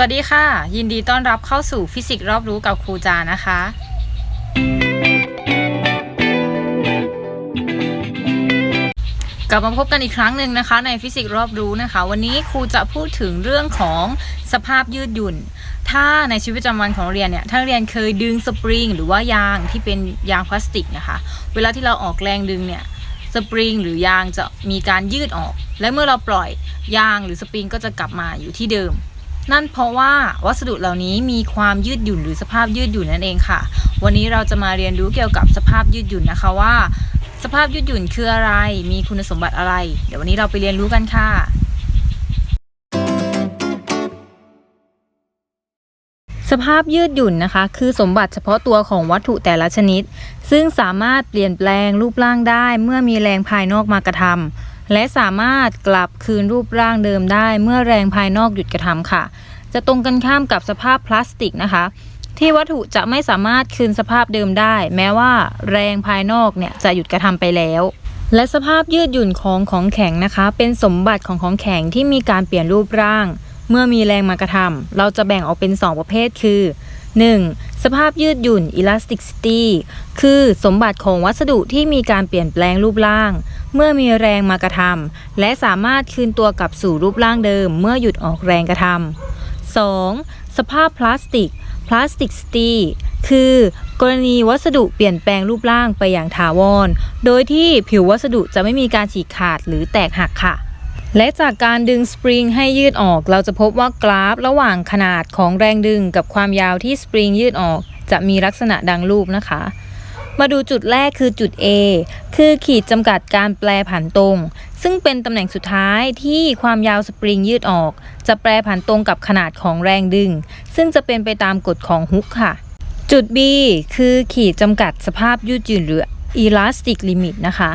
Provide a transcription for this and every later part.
สวัสดีค่ะ ยินดีต้อนรับเข้าสู่ฟิสิกส์รอบรู้กับครูจานะคะ กลับมาพบกันอีกครั้งหนึ่งนะคะ ในฟิสิกส์รอบรู้นะคะ วันนี้ครูจะพูดถึงเรื่องของสภาพยืดหยุ่น ถ้าในชีวิตประจำวันของเรียนเนี่ย ถ้าเรียนเคยดึงสปริงหรือว่ายางที่เป็นยางพลาสติกนะคะ เวลาที่เราออกแรงดึงเนี่ยสปริงหรือยางจะมีการยืดออก และเมื่อเราปล่อยยางหรือสปริงก็จะกลับมาอยู่ที่เดิม นั่นเพราะว่าวัสดุเหล่านี้มีความยืดหยุ่นหรือสภาพยืดหยุ่นนั่นเองค่ะ วันนี้เราจะมาเรียนรู้เกี่ยวกับสภาพยืดหยุ่นนะคะว่า สภาพยืดหยุ่นคืออะไร มีคุณสมบัติอะไร เดี๋ยววันนี้เราไปเรียนรู้กันค่ะ สภาพยืดหยุ่นนะคะ คือสมบัติเฉพาะตัวของวัตถุแต่ละชนิด ซึ่งสามารถเปลี่ยนแปลงรูปร่างได้เมื่อมีแรงภายนอกมากระทำ และสามารถกลับคืนรูปร่างเดิมได้เมื่อแรงภายนอกหยุดกระทำค่ะ จะตรงกันข้ามกับสภาพพลาสติกนะคะ ที่วัตถุจะไม่สามารถคืนสภาพเดิมได้ แม้ว่าแรงภายนอกเนี่ยจะหยุดกระทำไปแล้วและสภาพยืดหยุ่นของของแข็งนะคะ เป็นสมบัติของของแข็งที่มีการเปลี่ยนรูปร่าง เมื่อมีแรงมากระทำเราจะแบ่งออกเป็น 2 ประเภทคือ 1. สภาพยืดหยุ่น elasticity คือสมบัติของวัสดุที่มีการเปลี่ยนแปลงรูปร่าง เมื่อมีแรงมากระทำและสามารถคืนตัวกลับสู่รูปร่างเดิม เมื่อหยุดออกแรงกระทำ 2. สภาพพลาสติก plasticity คือกรณีวัสดุเปลี่ยนแปลงรูปร่างไปอย่างถาวร โดยที่ผิววัสดุจะไม่มีการฉีกขาดหรือแตกหักค่ะ และจากการดึงสปริงให้ยืดออก เราจะพบว่ากราฟระหว่างขนาดของแรงดึงกับความยาวที่สปริงยืดออก จะมีลักษณะดังรูปนะคะ มาดูจุดแรกคือจุด A คือขีดจำกัดการแปลผันตรง ซึ่งเป็นตำแหน่งสุดท้ายที่ความยาวสปริงยืดออก จะแปลผันตรงกับขนาดของแรงดึง ซึ่งจะเป็นไปตามกฎของฮุกค่ะ จุด B คือขีดจำกัดสภาพยืดหยุ่นหรือ elastic limit นะคะ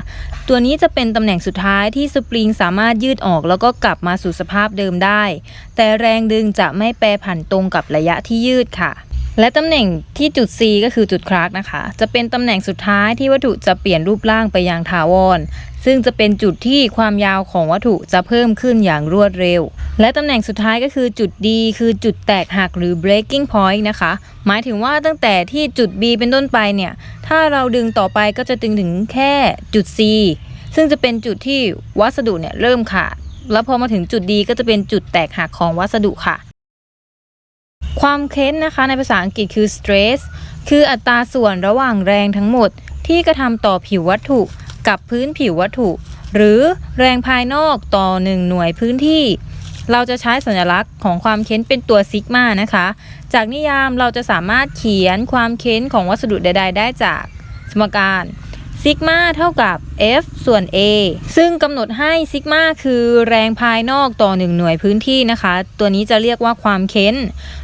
ตัวนี้จะเป็นตำแหน่งสุดท้ายที่สปริงสามารถยืดออกแล้วก็กลับมาสู่สภาพเดิมได้ แต่แรงดึงจะไม่แปรผันตรงกับระยะที่ยืดค่ะ และตำแหน่งที่จุด C ก็คือจุดคลาร์กนะคะ จะเป็นตำแหน่งสุดท้ายที่วัตถุจะเปลี่ยนรูปร่างไปยังถาวร ซึ่งจะเป็นจุดที่ความยาวของวัตถุจะเพิ่มขึ้นอย่างรวดเร็ว และตำแหน่งสุดท้ายก็คือจุด D คือจุดแตกหักหรือ breaking point นะคะ หมายถึงว่าตั้งแต่ที่จุด B เป็นต้นไปเนี่ย ถ้าเราดึงต่อไปก็จะดึงถึงแค่จุด C ซึ่งจะเป็นจุดที่วัสดุเนี่ยเริ่มขาด แล้วพอมาถึงจุด D ก็จะเป็นจุดแตกหักของวัสดุค่ะ ความเค้นนะคะในภาษาอังกฤษคือ stress คืออัตราส่วนระหว่างแรงทั้งหมดที่กระทำต่อผิววัตถุ กับพื้นผิววัตถุ หรือแรงภายนอกต่อ 1 หน่วยพื้นที่ เราจะใช้สัญลักษณ์ของความเค้นเป็นตัวซิกมานะคะ จากนิยามเราจะสามารถเขียนความเค้นของวัสดุใด ๆ ได้จากสมการซิกมาเท่ากับ F ส่วน A ซึ่งกำหนดให้ซิกมาคือแรงภายนอกต่อ 1 หน่วยพื้นที่นะคะ ตัวนี้จะเรียกว่าความเค้น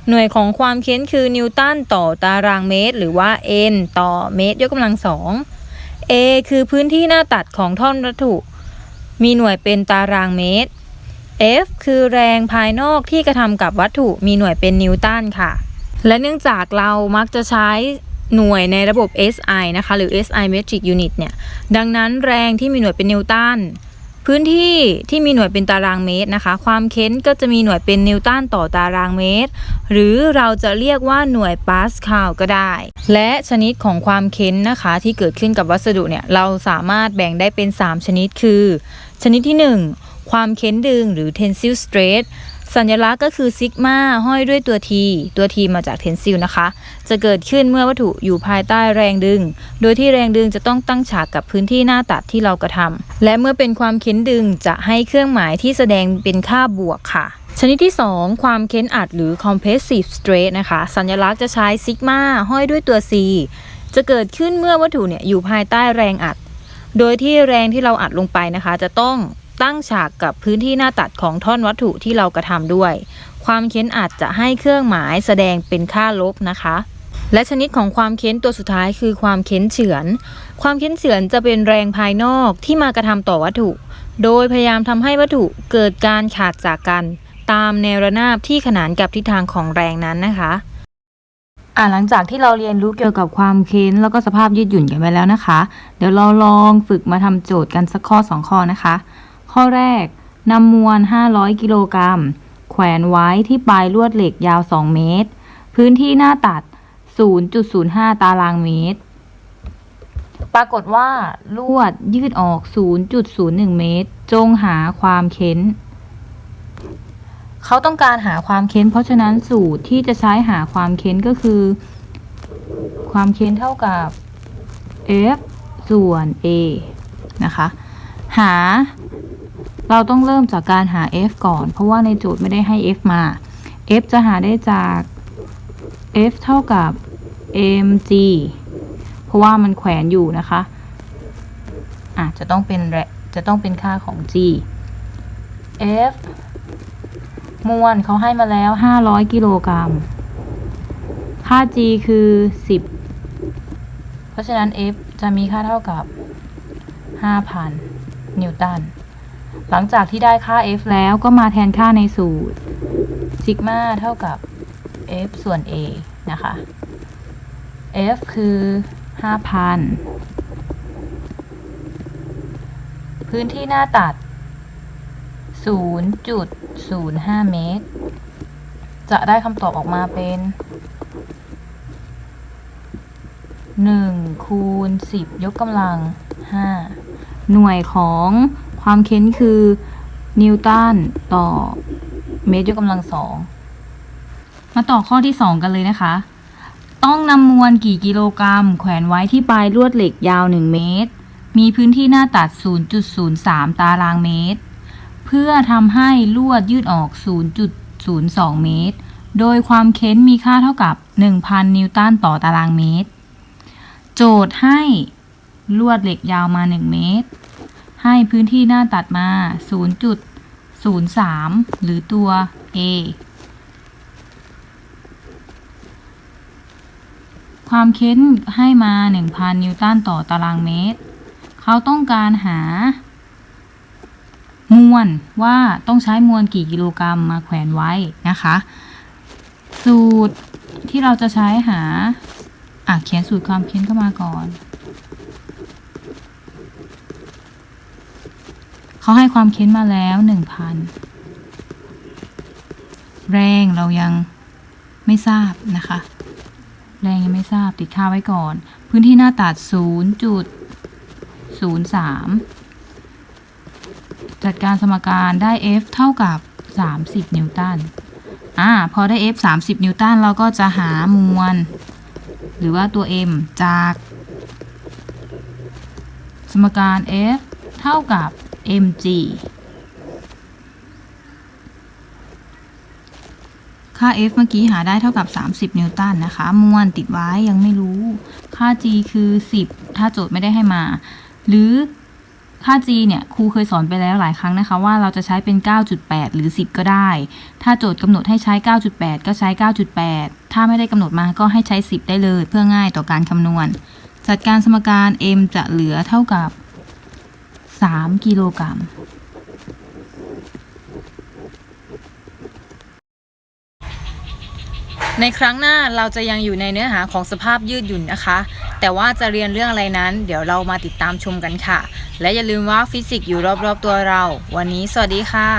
หน่วยของความเค้นคือนิวตันต่อตารางเมตร หรือว่า N ต่อเมตรยกกำลังสอง A คือพื้นที่หน้าตัดของท่อนวัตถุ มีหน่วยเป็นตารางเมตร F คือแรงภายนอกที่กระทำกับวัตถุมีหน่วยเป็นนิวตันค่ะ และเนื่องจากเรามักจะใช้หน่วยในระบบ SI นะคะ หรือ SI metric unit เนี่ย ดังนั้นแรงที่มีหน่วยเป็นนิวตัน พื้นที่ที่มีหน่วยเป็นตารางเมตรนะคะ ความเค้นก็จะมีหน่วยเป็นนิวตันต่อตารางเมตร หรือเราจะเรียกว่าหน่วยปาสคาลก็ได้ และชนิดของความเค้นนะคะที่เกิดขึ้นกับวัสดุเนี่ยเราสามารถแบ่งได้เป็น 3 ชนิดคือ ชนิดที่ 1 ความเค้นดึงหรือ tensile stress สัญลักษณ์ก็คือซิกมาห้อยด้วยตัว T ตัว T มาจาก tensile นะคะ จะเกิดขึ้นเมื่อวัตถุอยู่ภายใต้แรงดึง โดยที่แรงดึงจะต้องตั้งฉากกับพื้นที่หน้าตัดที่เรากระทำและเมื่อเป็นความเค้นดึงจะให้เครื่องหมายที่แสดงเป็นค่าบวกค่ะชนิดที่ 2 ความเค้นอัดหรือ compressive stress นะคะ สัญลักษณ์จะใช้ซิกมาห้อยด้วยตัว C จะเกิดขึ้นเมื่อวัตถุเนี่ยอยู่ภายใต้แรงอัด โดยที่แรงที่เราอัดลงไปนะคะ จะต้อง ตั้งฉากกับพื้นที่หน้าตัดของท่อนวัตถุที่เรากระทำด้วย ความเค้นอัดจะให้เครื่องหมายแสดงเป็นค่าลบนะคะ และชนิดของความเค้นตัวสุดท้ายคือความเค้นเฉือน ความเค้นเฉือนจะเป็นแรงภายนอกที่มากระทำต่อวัตถุ โดยพยายามทำให้วัตถุเกิดการขาดจากกัน ตามแนวระนาบที่ขนานกับทิศทางของแรงนั้นนะคะอ่าหลังจากที่เราเรียนรู้เกี่ยวกับความเค้นแล้วก็สภาพยืดหยุ่นกันไปแล้วนะคะ เดี๋ยวเราลองฝึกมาทำโจทย์กันสักข้อ 2 ข้อนะคะ ข้อแรกนำมวล 500 กิโลกรัม แขวนไว้ที่ปลายลวดเหล็กยาว 2 เมตร พื้นที่หน้าตัด 0.05 ตารางเมตร ปรากฏว่า ลวดยืดออก 0.01 เมตร จงหาความเค้น เขาต้องการหาความเค้น เพราะฉะนั้นสูตรที่จะใช้หาความเค้นก็คือ ความเค้นเท่ากับ f ส่วน a นะคะ หา เราต้องเริ่มจากการหา f ก่อน เพราะว่าในโจทย์ไม่ได้ให้ f มา f จะหาได้จาก f เท่ากับ mg เพราะว่ามันแขวนอยู่นะคะอะจะต้องเป็นจะต้องเป็นค่าของ g f มวลเขาให้มาแล้ว 500 กิโลกรัม ค่า g คือ 10 เพราะฉะนั้น f จะมีค่าเท่ากับ 5,000 นิวตัน หลังจากที่ได้ค่า f แล้วก็มาแทนค่าในสูตรซิกมาเท่ากับ f ส่วน a นะคะ f คือ 5,000 พื้นที่หน้าตัด 0.05 เมตร จะได้คำตอบออกมาเป็น 1 คูณ 10 ยกกำลัง 5 หน่วยของ ความเค้นคือนิวตันต่อเมตรยกกำลังสอง มาต่อข้อที่2กันเลยนะคะ ต้องนำมวลกี่กิโลกรัม แขวนไว้ที่ปลายลวดเหล็กยาว 1 เมตร มีพื้นที่หน้าตัด 0.03 ตารางเมตร เพื่อทำให้ลวดยืดออก 0.02 เมตร โดยความเค้นมีค่าเท่ากับ 1,000 นิวตันต่อตารางเมตร โจทย์ให้ลวดเหล็กยาวมา 1 เมตร ให้พื้นที่หน้าตัดมา 0.03 หรือตัว A ความเค้นให้มา 1,000 นิวตันต่อตารางเมตร เขาต้องการหา มวลว่าต้องใช้มวลกี่กิโลกรัมมาแขวนไว้นะคะ สูตรที่เราจะใช้หาอะเขียนสูตรความเค้นเข้ามาก่อน เขาให้ความค้นมาแล้วหนึ่งพันแรงเรายังไม่ทราบนะคะ แรงยังไม่ทราบติดค่าไว้ก่อน พื้นที่หน้าตัด 0.03 จัดการสมการได้ F เท่ากับ 30 นิวตันอ่าพอได้ F 30 นิวตันเราก็จะหามวล หรือว่าตัว m จาก สมการ f เท่ากับ mg ค่า f เมื่อกี้หาได้เท่ากับ 30 นิวตันนะคะ มวลติดไว้ยังไม่รู้ ค่า g คือ 10 ถ้าโจทย์ไม่ได้ให้มา หรือค่า g เนี่ยครูเคยสอนไปแล้วหลายครั้งนะคะ ว่าเราจะใช้เป็น 9.8 หรือ 10 ก็ได้ ถ้าโจทย์กำหนดให้ใช้ 9.8 ก็ใช้ 9.8 ถ้าไม่ได้กำหนดมาก็ให้ใช้ 10 ได้เลย เพื่อง่ายต่อการคำนวณ จัดการสมการ m จะเหลือเท่ากับ 3 กิโลกรัม ในครั้งหน้าเราจะยังอยู่ในเนื้อหาของสภาพยืดหยุ่นนะคะ แต่ว่าจะเรียนเรื่องอะไรนั้น เดี๋ยวเรามาติดตามชมกันค่ะ และอย่าลืมว่าฟิสิกส์อยู่รอบๆตัวเรา วันนี้สวัสดีค่ะ